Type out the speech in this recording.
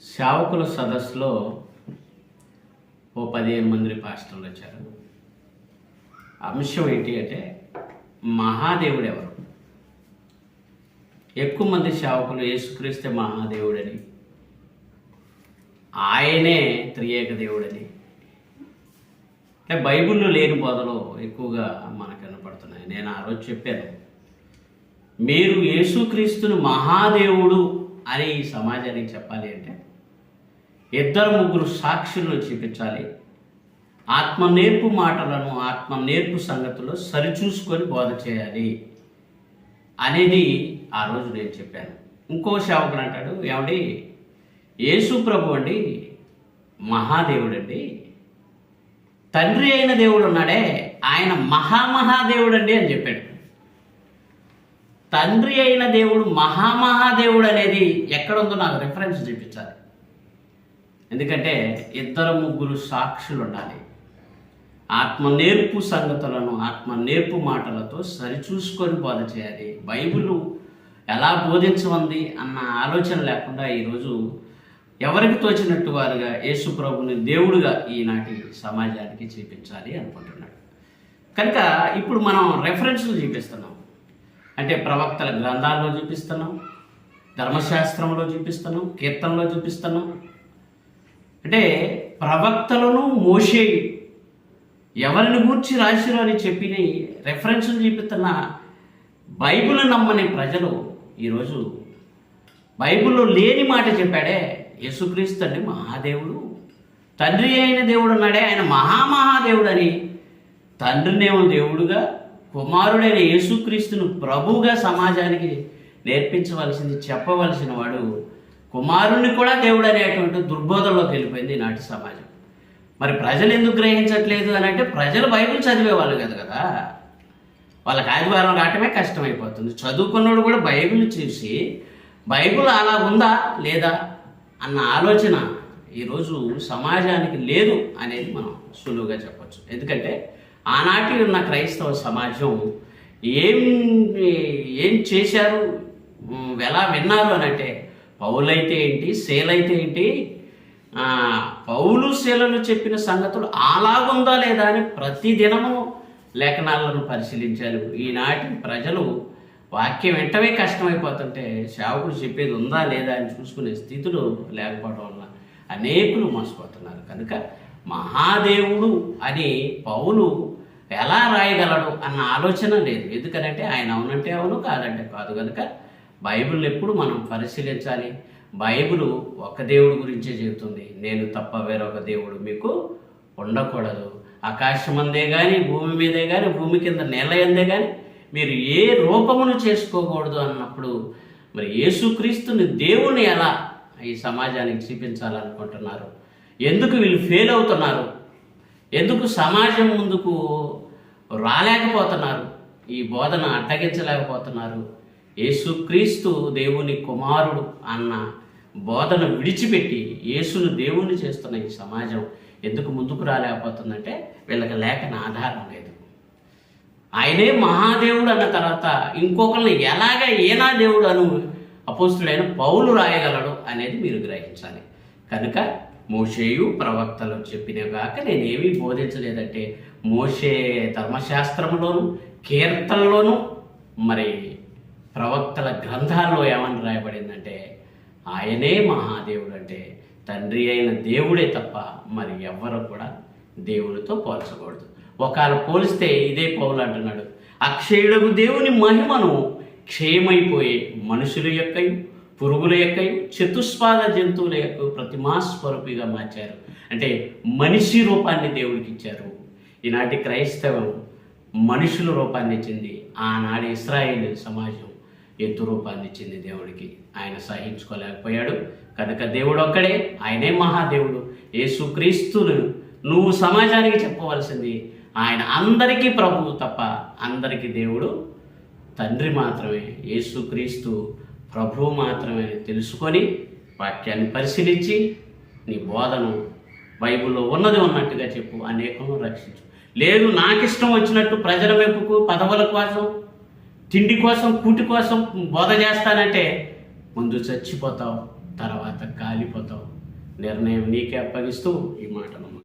సేవకుల సదస్సులో ఓ పదిహేను మంది పాస్టర్లు వచ్చారు. అంశం ఏంటి అంటే మహాదేవుడు ఎవరు? ఎక్కువ మంది సేవకులు యేసుక్రీస్తే మహాదేవుడని ఆయనే త్రియేక దేవుడని. అంటే బైబిల్లో లేని బోధలు ఎక్కువగా మనకు కనపడుతున్నాయి. నేను ఆ రోజు చెప్పాను. మీరు యేసుక్రీస్తుని మహాదేవుడు అని ఈ సమాజానికి చెప్పాలి అంటే ఇద్దరు ముగ్గురు సాక్షులను చూపించాలి. ఆత్మ నేర్పు మాటలను ఆత్మ నేర్పు సంగతులు సరిచూసుకొని బోధ చేయాలి అనేది ఆ రోజు నేను చెప్పాను. ఇంకో సేవకుడు అంటాడు ఏమండి? యేసు ప్రభు అండి మహాదేవుడు అండి. తండ్రి అయిన దేవుడు ఉన్నాడే ఆయన మహామహాదేవుడు అండి అని చెప్పాడు. తండ్రి అయిన దేవుడు మహామహాదేవుడు అనేది ఎక్కడుందో నాకు రిఫరెన్స్ చూపించాలి. ఎందుకంటే ఇద్దరు ముగ్గురు సాక్షులు ఉండాలి ఆత్మ నేర్పు సంగతులను ఆత్మ నేర్పు మాటలతో సరిచూసుకొని బోధ చేయాలి. బైబిల్ ఎలా బోధించమంది అన్న ఆలోచన లేకుండా ఈరోజు ఎవరికి తోచినట్టు వారుగా యేసు ప్రభుని దేవుడుగా ఈనాటి సమాజానికి చూపించాలి అనుకుంటున్నాడు. కనుక ఇప్పుడు మనం రెఫరెన్స్లు చూపిస్తున్నాం. అంటే ప్రవక్తల గ్రంథాల్లో చూపిస్తున్నాం ధర్మశాస్త్రంలో చూపిస్తున్నాం కీర్తనలో చూపిస్తున్నాం. అంటే ప్రవక్తలను మోసే ఎవరిని గూర్చి రాశారు అని చెప్పిన రెఫరెన్స్లు చూపిస్తున్న బైబిల్ నమ్మని ప్రజలు ఈరోజు బైబిల్లో లేని మాట చెప్పాడే యేసుక్రీస్తు అండి మహాదేవుడు. తండ్రి అయిన దేవుడు ఉన్నాడే ఆయన మహామహాదేవుడు అని తండ్రినేమో దేవుడుగా కుమారుడైన యేసుక్రీస్తును ప్రభువుగా సమాజానికి నేర్పించవలసింది చెప్పవలసిన వాడు కుమారుణ్ణి కూడా దేవుడు అనేటువంటి దుర్బోధంలోకి వెళ్ళిపోయింది నాటి సమాజం. మరి ప్రజలు ఎందుకు గ్రహించట్లేదు అని అంటే ప్రజలు బైబిల్ చదివేవాళ్ళు కదా కదా. వాళ్ళకి ఆదివారం రావటమే కష్టమైపోతుంది. చదువుకున్నోడు కూడా బైబిల్ చూసి బైబిల్ అలా ఉందా లేదా అన్న ఆలోచన ఈరోజు సమాజానికి లేదు అనేది మనం సులువుగా చెప్పచ్చు. ఎందుకంటే ఆనాటి ఉన్న క్రైస్తవ సమాజం ఏం ఏం చేశారు? ఎలా విన్నారు అని అంటే పౌలైతే ఏంటి సేలైతే ఏంటి? పౌలు శీలలు చెప్పిన సంగతులు అలాగుందా లేదా అని ప్రతి దినము లేఖనాలను పరిశీలించారు. ఈనాటి ప్రజలు వాక్యం వెంటనే కష్టమైపోతుంటే సేవకుడు చెప్పేది ఉందా లేదా అని చూసుకునే స్థితిలో లేకపోవడం వల్ల అనేకులు మోసపోతున్నారు. కనుక మహాదేవుడు అని పౌలు ఎలా రాయగలడు అన్న ఆలోచన లేదు. ఎందుకనంటే ఆయన అవునంటే అవును కాదంటే కాదు కనుక బైబిల్ ఎప్పుడు మనం పరిశీలించాలి. బైబిల్ ఒక దేవుడు గురించే చెబుతుంది. నేను తప్ప వేరొక దేవుడు మీకు ఉండకూడదు. ఆకాశమందే కానీ భూమి మీదే కానీ భూమి కింద నేల ఎందే కానీ మీరు ఏ రూపమును చేసుకోకూడదు అన్నప్పుడు మరి యేసుక్రీస్తుని దేవుని ఎలా ఈ సమాజానికి చూపించాలనుకుంటున్నారు? ఎందుకు వీళ్ళు ఫెయిల్ అవుతున్నారు? ఎందుకు సమాజం ముందుకు రాలేకపోతున్నారు? ఈ బోధన అడ్డగించలేకపోతున్నారు. యేసుక్రీస్తు దేవుని కుమారుడు అన్న బోధన విడిచిపెట్టి యేసును దేవుణ్ణి చేస్తున్న ఈ సమాజం ఎందుకు ముందుకు రాలేకపోతుందంటే వీళ్ళకి లేఖన ఆధారం లేదు. ఆయనే మహాదేవుడు అన్న తర్వాత ఇంకొకరిని ఎలాగ ఏనా దేవుడు అను అపోస్తుడైన పౌలు రాయగలడు అనేది మీరు గ్రహించాలి. కనుక మోషేయు ప్రవక్తలు చెప్పినగాక నేనేమీ బోధించలేదంటే మోషే ధర్మశాస్త్రంలోను కీర్తనలోను మరి ప్రవక్తల గ్రంథాల్లో ఏమని రాయబడిందంటే ఆయనే మహాదేవుడు అంటే తండ్రి అయిన దేవుడే తప్ప మరి ఎవ్వరు కూడా దేవునితో పోల్చకూడదు. ఒకవేళ పోలిస్తే ఇదే పౌలు అంటున్నాడు అక్షయుడకు దేవుని మహిమను క్షయమైపోయే మనుషుల యొక్క పురుగుల యొక్క చతుస్పాద జంతువుల యొక్క ప్రతిమాస్వరూపిగా మార్చారు. అంటే మనిషి రూపాన్ని దేవుడికి ఇచ్చారు ఈనాటి క్రైస్తవం మనుషుల రూపాన్ని ఇచ్చింది ఆనాడు ఇస్రాయేల్ సమాజం ఎత్తు రూపాన్ని ఇచ్చింది దేవుడికి. ఆయన సహించుకోలేకపోయాడు. కనుక దేవుడు ఒక్కడే ఆయనే మహాదేవుడు. యేసుక్రీస్తును నువ్వు సమాజానికి చెప్పవలసింది ఆయన అందరికీ ప్రభువు తప్ప అందరికీ దేవుడు తండ్రి మాత్రమే. యేసుక్రీస్తు ప్రభువు మాత్రమే తెలుసుకొని వాక్యాన్ని పరిశీలించి నీ బోధను బైబిల్లో ఉన్నది ఉన్నట్టుగా చెప్పు అనేకను రక్షించు. లేదు నాకిష్టం వచ్చినట్టు ప్రజల వైపుకు పదవుల కోసం తిండి కోసం కూటి కోసం బోధ చేస్తానంటే ముందు చచ్చిపోతావు తర్వాత కాలిపోతావు. నిర్ణయం నీకే అప్పగిస్తూ ఈ మాటను